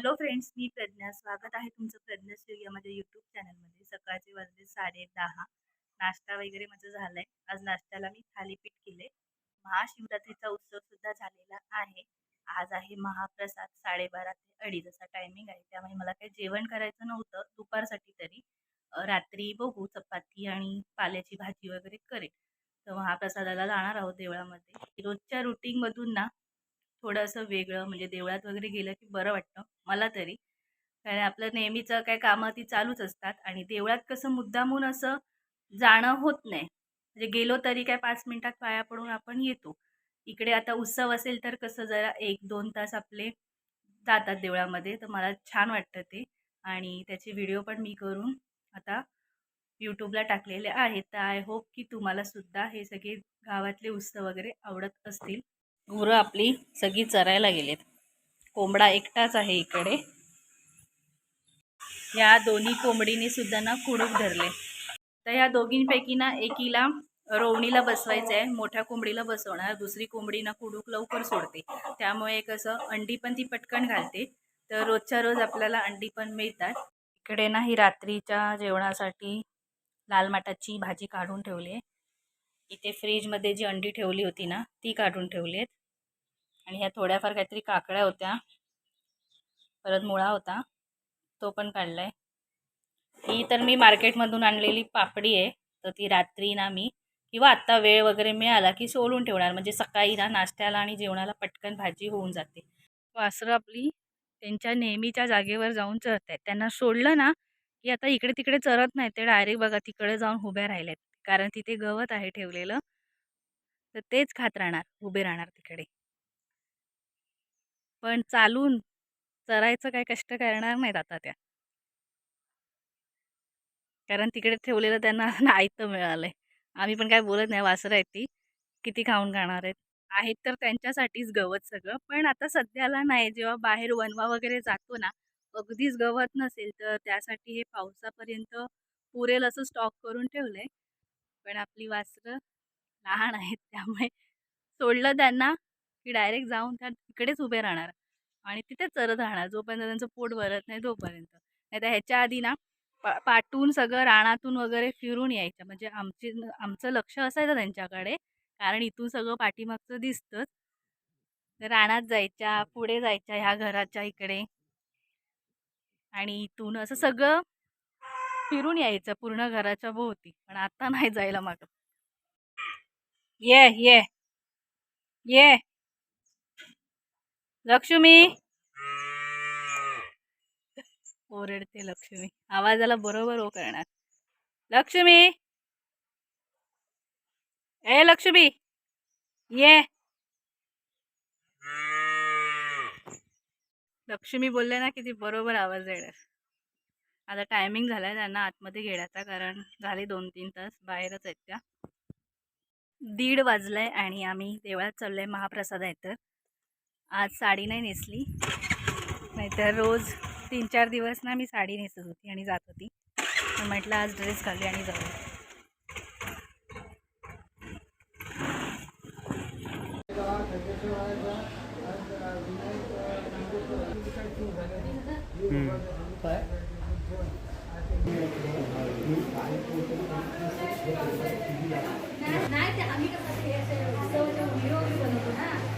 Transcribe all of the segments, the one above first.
Hello friends मी प्रज्ञा. स्वागत आहे तुमचं प्रज्ञा स्टुडिओ माझ्या यूट्यूब चॅनलमध्ये सकाळचे वाजले साडे दहा. नाश्ता वगैरे माझं झालाय. आज नाश्त्याला मी थालीपीठ केले महाशिवरात्रीचा उत्सव सुद्धा झालेला आहे. आज आहे महाप्रसाद साडेबारा ते अडीच असा टायमिंग आहे. त्यामुळे मला काही जेवण करायचं नव्हतं. दुपारसाठी तरी रात्री बघू चपाती आणि पाल्याची भाजी वगैरे करेल तर महाप्रसादाला जाणार आहोत देवळामध्ये. रोजच्या रुटीनमधून ना थोडंसं वेगळं म्हणजे देवळात वगैरे गेलं की बरं वाटतं मला तरी. कारण आपलं नेहमीचं काय कामं ती चालूच असतात आणि देवळात कसं मुद्दामून असं जाणं होत नाही. म्हणजे गेलो तरी काय पाच मिनिटात पाया पडून आपण येतो. इकडे आता उत्सव असेल तर कसं जरा एक दोन तास आपले जातात देवळामध्ये तर मला छान वाटतं ते. आणि त्याचे व्हिडिओ पण मी करून आता यूट्यूबला टाकलेले आहेत. तर आय होप की तुम्हाला सुद्धा हे सगळे गावातले उत्सव वगैरे आवडत असतील. गुरं आपली सगळी चरायला गेलेत. कोंबडा एकटाच आहे इकडे. या दोन्ही कोंबडीने सुद्धा ना कुडूक धरले. तर या दोघींपैकी ना एकीला रोवणीला बसवायचं आहे मोठ्या कोंबडीला बसवणार दुसरी कोंबडी ना कुडूक लवकर सोडते. त्यामुळे कसं अंडी पण ती पटकन घालते. तर रोजच्या रोज आपल्याला अंडी पण मिळतात. इकडे ना ही रात्रीच्या जेवणासाठी लाल माटाची भाजी काढून ठेवली आहे. इथे फ्रीजमध्ये जी अंडी ठेवली होती ना ती काढून ठेवली आहेत. आणि ह्या थोड्याफार काहीतरी काकड्या होत्या. परत मुळा होता. तो पण काढला आहे ही तर मी मार्केटमधून आणलेली पापडी आहे. तर ती रात्री ना मी किंवा आत्ता वेळ वगैरे मिळाला की सोलून ठेवणार. म्हणजे सकाळी ना नाश्त्याला आणि जेवणाला पटकन भाजी होऊन जाते. वासरं आपली त्यांच्या नेहमीच्या जागेवर जाऊन चरत आहेत त्यांना सोडलं ना की आता इकडे तिकडे चरत नाही ते डायरेक्ट बघा तिकडे जाऊन उभ्या राहिल्यात कारण तिथे गवत आहे ठेवलेलं. तर तेच खात राहणार. उभे राहणार तिकडे. पण चालून चरायचं काय कष्ट करणार नाहीत आता त्या. कारण तिकडे ठेवलेलं त्यांना आयतं मिळालं आहे आम्ही पण काय बोलत नाही वासरं आहेत ती. किती खाऊन खाणार आहेत. आहेत तर त्यांच्यासाठीच गवत सगळं. पण आता सध्याला नाही. जेव्हा बाहेर वनवा वगैरे जातो ना अगदीच गवत नसेल तर त्यासाठी हे पावसापर्यंत पुरेल असं स्टॉक करून ठेवलं आहे पण आपली वासरं लहान आहेत त्यामुळे सोडलं त्यांना की डायरेक्ट जाऊन त्या तिकडेच उभे राहणार. आणि तिथे चरत राहणार जोपर्यंत त्यांचं पोट भरत नाही तोपर्यंत. नाही तर ह्याच्या आधी ना पा पाटून सगळं रानातून वगैरे फिरून यायचं म्हणजे आमची आमचं लक्ष असायचं त्यांच्याकडे कारण इथून सगळं पाठीमागचं दिसतंच. रानात जायच्या पुढे जायच्या ह्या घराच्या इकडे. आणि इथून असं सगळं फिरून यायचं पूर्ण घराच्या भोवती. पण आता नाही जायला मागत. ये ये ये. लक्ष्मी! ओरडते लक्ष्मी. आवाजाला बरोबर ओ करणार. लक्ष्मी! ए लक्ष्मी! ये! लक्ष्मी बोलले ना की ती बरोबर आवाज येणार. आता टायमिंग झालाय त्यांना आतमध्ये घेण्याचा कारण झाले दोन तीन तास बाहेरच आहेत त्या. दीड वाजलाय आणि आम्ही देवळात चाललोय महाप्रसाद आहे तर. आज साडी नाही नेसली. नाहीतर रोज तीन चार दिवस ना मी साडी नेसत होती आणि जात होती. पण म्हटलं आज ड्रेस घालूया आणि जाऊ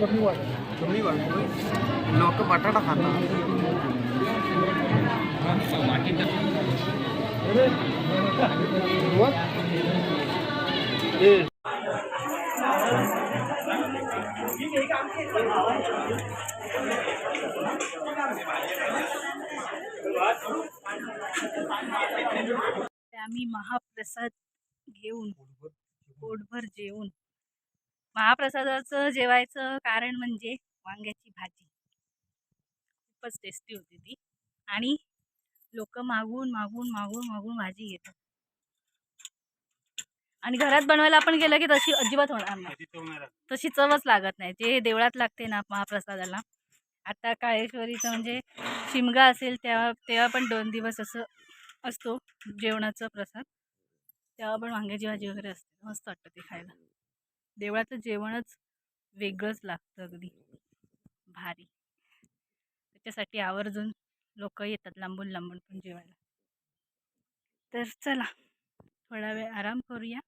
बटाटा कमी लोक बटाटा खातात ते आम्ही महाप्रसाद घेऊन पोटभर जेवून. महाप्रसादाचं जेवायचं कारण म्हणजे वांग्याची भाजी. खूपच टेस्टी होती ती. आणि लोक मागून मागून मागून मागून भाजी घेतात. आणि घरात बनवायला आपण गेलं की तशी अजिबात होणार नाही. तशी चवच लागत नाही. जे देवळात लागते ना महाप्रसादाला. आता काळेश्वरीचं म्हणजे शिमगा असेल तेव्हा तेव्हा पण दोन दिवस असं असतो जेवणाचा प्रसाद. तेव्हा पण वांग्याची भाजी वगैरे असते. मस्त वाटतं ते खायला. देवळाचं जेवणच वेगळंच लागतं अगदी. भारी. त्याच्यासाठी आवर्जून लोक येतात लांबून लांबून पण जेवायला. तर चला थोडा वेळ आराम करूया.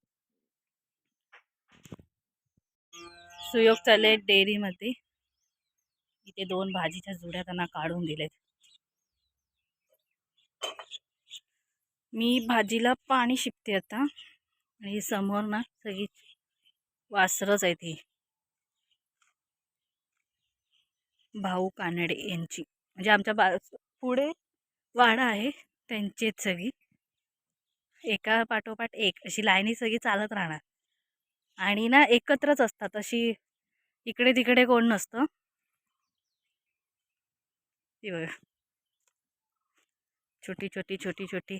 सुयोग चालले डेअरीमध्ये. इथे दोन भाजीच्या जुड्या त्यांना काढून दिलेत. मी भाजीला पाणी शिपते आता. आणि समोर ना सगळी वासरच आहेत ही. भाऊ कानडे यांची. म्हणजे आमच्या बा पुढे वाडा आहे त्यांचीच सगळी. एका पाठोपाठ एक अशी लाईनी सगळी चालत राहणार. आणि ना एकत्रच असतात अशी इकडे तिकडे कोण नसतं. ती बघा. छोटी छोटी छोटी छोटी.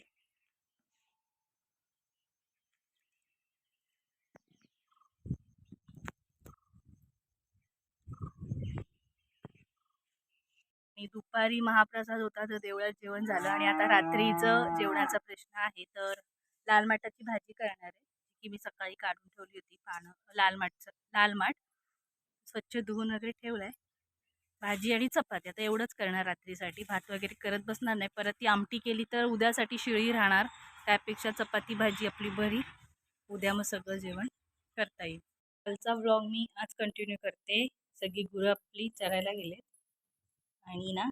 आणि दुपारी महाप्रसाद होता तर देवळात जेवण झालं आणि आता रात्रीचं जेवणाचा प्रश्न आहे तर लाल माठाची भाजी करणार आहे की मी सकाळी काढून ठेवली होती पानं लाल माठचं लाल माठ स्वच्छ धुवून वगैरे ठेवलं आहे भाजी आणि चपाती. आता एवढंच करणार रात्रीसाठी भात वगैरे करत बसणार नाही. परत ती आमटी केली तर उद्यासाठी शिळी राहणार त्यापेक्षा चपाती भाजी आपली बरी. उद्या मग सगळं जेवण करता येईल. कालचा व्लॉग मी आज कंटिन्यू करते. सगळी गुरं आपली चरायला गेले आणि ना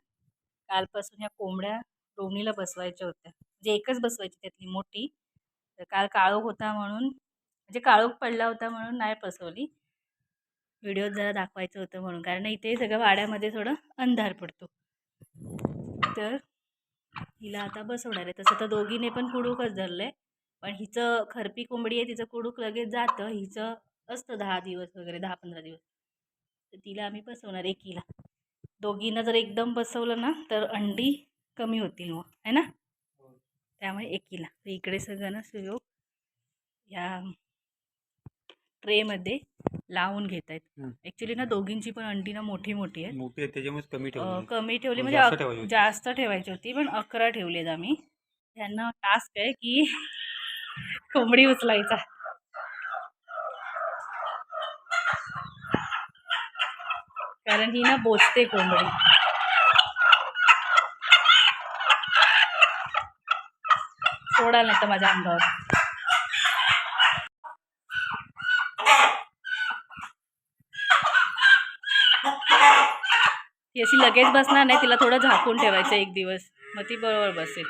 कालपासून ह्या कोंबड्या रोवणीला बसवायच्या होत्या. म्हणजे एकच बसवायची त्यातली मोठी. तर काल काळोख होता म्हणून म्हणजे काळोख पडला होता म्हणून नाही बसवली. व्हिडिओत जरा दाखवायचं होतं म्हणून कारण इथे सगळं वाड्यामध्ये थोडं अंधार पडतो. तर हिला आता बसवणार आहे. तसं तर दोघीने पण कुडूकच धरलं आहे पण हिचं खरपी कोंबडी आहे तिचं कुडूक लगेच जातं. हिचं असतं दहा दिवस वगैरे दहा पंधरा दिवस. तर तिला आम्ही बसवणार एकीला. दोघींना जर एकदम बसवलं ना तर अंडी कमी होतील मग आहे ना? त्यामुळे एकीला. तर इकडे सगळं ना सुयोग ह्या ट्रेमध्ये लावून घेत आहेत हं. ॲक्च्युली ना दोघींची पण अंडी ना मोठी मोठी आहेत. मोठी आहे त्याच्यामुळेच कमी ठेवली कमी ठेवली म्हणजे जास्त अक- ठेवायची होती. जास्त ठेवायची होती पण अकरा ठेवलेत आम्ही. त्यांना टास्क आहे की कोंबडी उचलायचा. कारण ही ना बोचते कोंबडी. सोडाल नाही तर माझ्या अंगावर. ती अशी लगेच बसणार नाही तिला थोडं झाकून ठेवायचं एक दिवस. मग ती बरोबर बसेल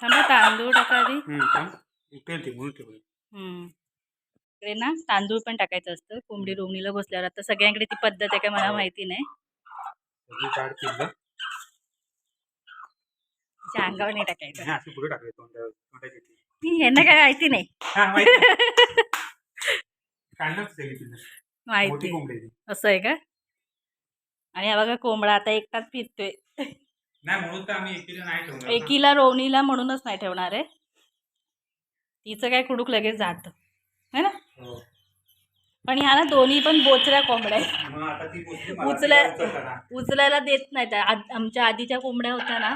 थांबा तांदूळ टाका आधी हम्म, का? उकळेल ती म्हणून ठेवली हम्म. इकडे ना तांदूळ पण टाकायचं असतं. कोंबडी रोवणीला बसल्यावर. आता सगळ्यांकडे ती पद्धत आहे काय मला माहिती नाही. अंगावर नाही टाकायचं. ती यांना काय माहिती नाही. हा, माहिती. असं आहे का? आणि हा बघा कोंबडा आता एकटाच फिरतोय. एकीला रोवणीला म्हणूनच नाही ठेवणार आहे. तिचं काय कुडूक लगेच जातं. है ना? हो. पण ह्या ना दोन्ही पण बोचऱ्या कोंबड्या आहेत उचलाय. उचलायला देत नाहीत आ- आमच्या आधीच्या कोंबड्या होत्या ना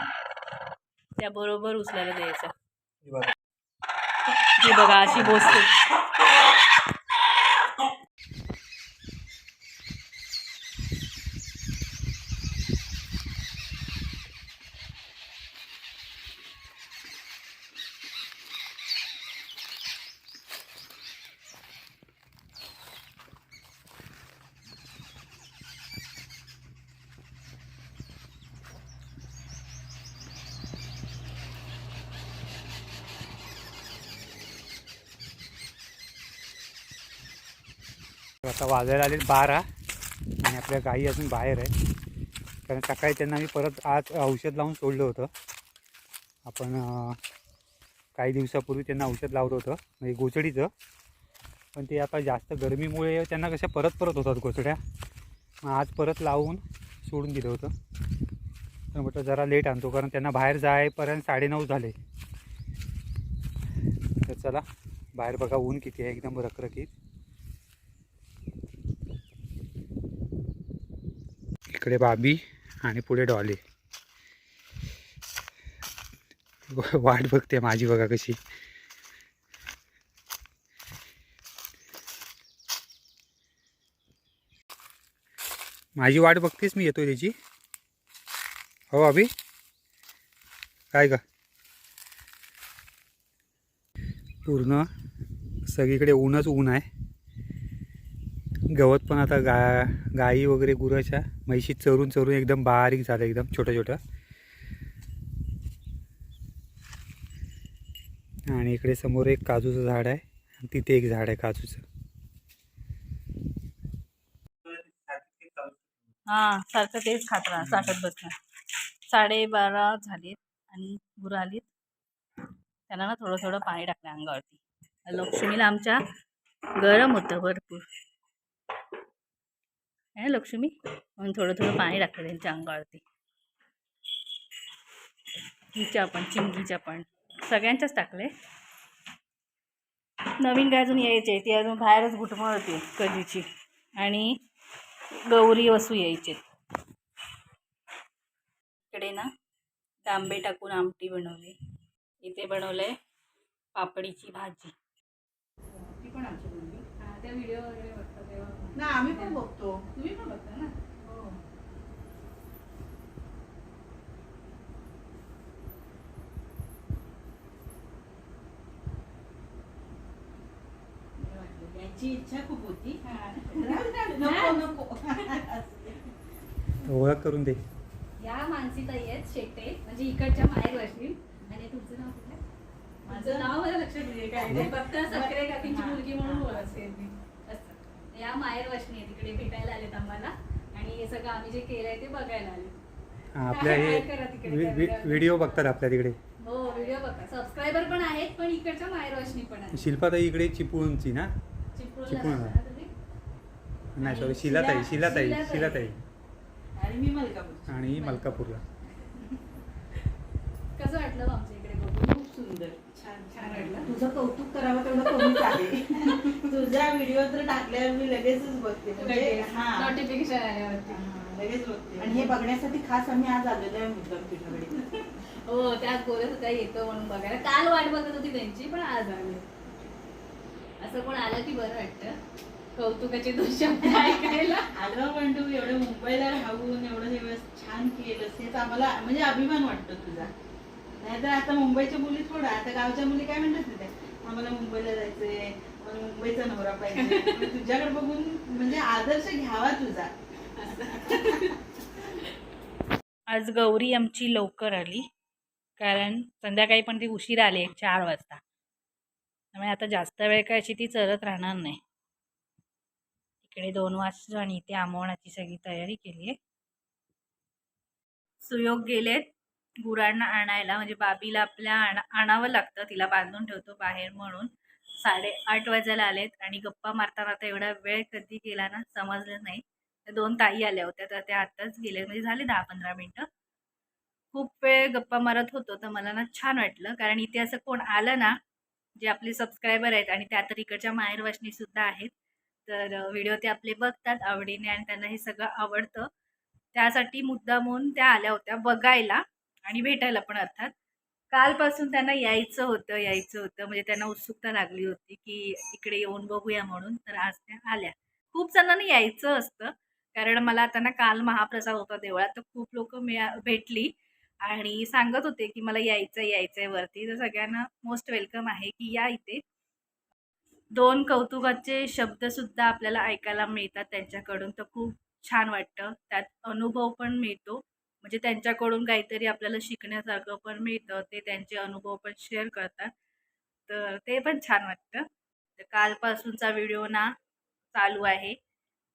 त्या बरोबर उचलायला द्यायच्या हे बघ. बघा अशी बोसते आता वाजायला आले बारा आणि आपल्या गाई अजून बाहेर आहे कारण सकाळी त्यांना मी परत आज औषध लावून सोडलं होतं. आपण काही दिवसापूर्वी त्यांना औषध लावलं होतं म्हणजे गोचडीचं पण ते आता जास्त गरमीमुळे त्यांना कशा परत परत होतात गोचड्या मग आज परत लावून सोडून दिलं होतं. तर म्हटलं जरा लेट आणतो कारण त्यांना बाहेर जायपर्यंत साडेनऊ झाले. तर चला बाहेर बघा ऊन किती आहे एकदम रखरखीत. इकडे बाबी आणि पुढे डॉली. वाट बघते माझी बघा कशी. माझी वाट बघतेच मी येतोय त्याची. हो अभि काय का पूर्ण सगळीकडे ऊनच ऊन आहे. गवत पण आता गा गाई वगैरे गुराच्या म्हैशी चरून चरून एकदम बारीक झालं एकदम छोटं छोटं. आणि इकडे समोर एक काजूचं झाड आहे तिथे एक झाड आहे काजूचं. हा सारखं तेच खात राहा साठत बसणार साडेबारा झालेत आणि गुरं आलीत. त्यांना ना थोडं थोडं पाणी टाकलं अंगावरती. लक्ष्मीला आमच्या गरम होतं भरपूर. आहे लक्ष्मी? म्हणून थोडं थोडं पाणी टाकलं त्यांच्या अंगावरती हिच्या पण चिंगीच्या पण. सगळ्यांच्याच टाकले? नवीन काय अजून यायचे ती अजून बाहेरच घुटमळ होती कधीची. आणि गौरी वसू यायचे इकडे ना तांबे टाकून आमटी बनवली. इथे बनवलंय पापडीची भाजी. पण आमची त्या व्हिडिओ ना आम्ही पण बघतो तुम्ही पण बघता ना हो. यांची इच्छा खूप होती. हा. नको नको. ओळख करून दे. या मानसीताई आहेत शेट्टे म्हणजे इकडच्या माहेर वाशिम आणि तुमचं नाव कुठलं? माझं नाव मला लक्षात नाही काय? फक्त सक्रे काकींची मुलगी म्हणून ओळखते. मी असं या माहेर वाशिनी आहे तिकडे भेटायला आलेत आम्हाला. आणि हे सगळं आम्ही जे केलंय ते बघायला आले हा, आपल्या हे करा तिकडे, वि- वि- करा. व्हिडिओ बघतात आपल्या तिकडे. हो व्हिडिओ बघा सबस्क्रायबर पण आहेत पण इकडच्या माहेर वाशिनी पण आहेत. शिल्पाताई इकडे चिपळूणची ना? चिपळूणला चिपळूण. राहता ना तुम्ही? नाही सॉरी शिलाताई शिला- शिलाताई शिलाताई. शिलाताई. आणि मी मलकापूर आणि मलकापूरला. कसं वाटलं आमच्या इकडे बघून? सुंदर. छान छान वाटलं. तुझं कौतुक करावं तेवढं कमीच आहे. तुझ्या व्हिडिओ तर टाकल्यावर मी लगेचच बघते. म्हणजे हा. नोटिफिकेशन आल्यावरती. हा, लगेच बघते. आणि हे बघण्यासाठी खास आम्ही आज आलेलो आहे मुद्दाम तुझ्याकडे हो त्याच बोलत होत्या येतो म्हणून बघायला. काल वाट बघत होती त्यांची पण आज आले. असं कोण आलं की बरं वाटतं. कौतुकाचे दोन शब्द ऐकायला. अगं पण तू एवढं मुंबईला राहून एवढं दिवस छान केलंस हेच आम्हाला म्हणजे अभिमान वाटतो तुझा. नाहीतर आता मुंबईच्या मुली थोडा आता गावच्या मुली काय म्हणतात तिथे आम्हाला मुंबईला जायचंय मला मुंबईचा नवरा पाहिजे. तुझ्याकडे बघून म्हणजे आदर्श घ्यावा तुझा. आज गौरी आमची लवकर आली. कारण संध्याकाळी पण ती उशिरा आली एक चार वाजता. त्यामुळे आता जास्त वेळ काय अशी ती चरत राहणार नाही. इकडे दोन वाजता आणि इथे आंबवण्याची सगळी तयारी केली आहे सुयोग गेलेत. गुरांना आणायला म्हणजे बाबीला आपल्या आण आणावं लागतं. तिला बांधून ठेवतो बाहेर म्हणून. साडे आठ वाजायला आलेत आणि गप्पा मारता मारता एवढा वेळ कधी गेला ना समजलं नाही. त्या दोन ताई आल्या होत्या तर त्या आत्ताच गेल्या म्हणजे झाले दहा पंधरा मिनटं. खूप वेळ गप्पा मारत होतो तर मला ना छान वाटलं. कारण इथे असं कोण आलं ना जे आपले सबस्क्रायबर आहेत आणि त्या तर इकडच्या माहेर वाशनी सुद्धा आहेत तर व्हिडिओ ते आपले बघतात आवडीने आणि त्यांना हे सगळं आवडतं. त्यासाठी मुद्दामून त्या आल्या होत्या बघायला. आणि भेटायला पण अर्थात. कालपासून त्यांना यायचं होतं यायचं होतं. म्हणजे त्यांना उत्सुकता लागली होती की इकडे येऊन बघूया म्हणून. तर आज त्या आल्या. खूप जणांना यायचं असतं. कारण मला त्यांना काल महाप्रसाद होता देवळात तर खूप लोक मिळा भेटली. आणि सांगत होते की मला यायचं यायचं आहे वरती. तर सगळ्यांना मोस्ट वेलकम आहे की या इथे. दोन कौतुकाचे शब्दसुद्धा आपल्याला ऐकायला मिळतात त्यांच्याकडून. तर खूप छान वाटतं. त्यात अनुभव पण मिळतो. म्हणजे त्यांच्याकडून काहीतरी आपल्याला शिकण्यासारखं पण मिळतं. ते त्यांचे अनुभव पण शेअर करतात. तर ते पण छान वाटतं. तर कालपासूनचा व्हिडिओ ना चालू आहे.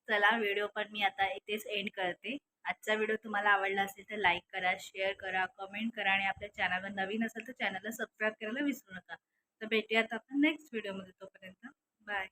चला व्हिडिओ पण मी आता इथेच एंड करते. आजचा व्हिडिओ तुम्हाला आवडला असेल तर लाईक करा शेअर करा कमेंट करा आणि आपल्या चॅनलवर नवीन असेल तर चॅनलला सबस्क्राईब करायला विसरू नका. तर भेटूयात आपण नेक्स्ट व्हिडिओमध्ये तोपर्यंत. बाय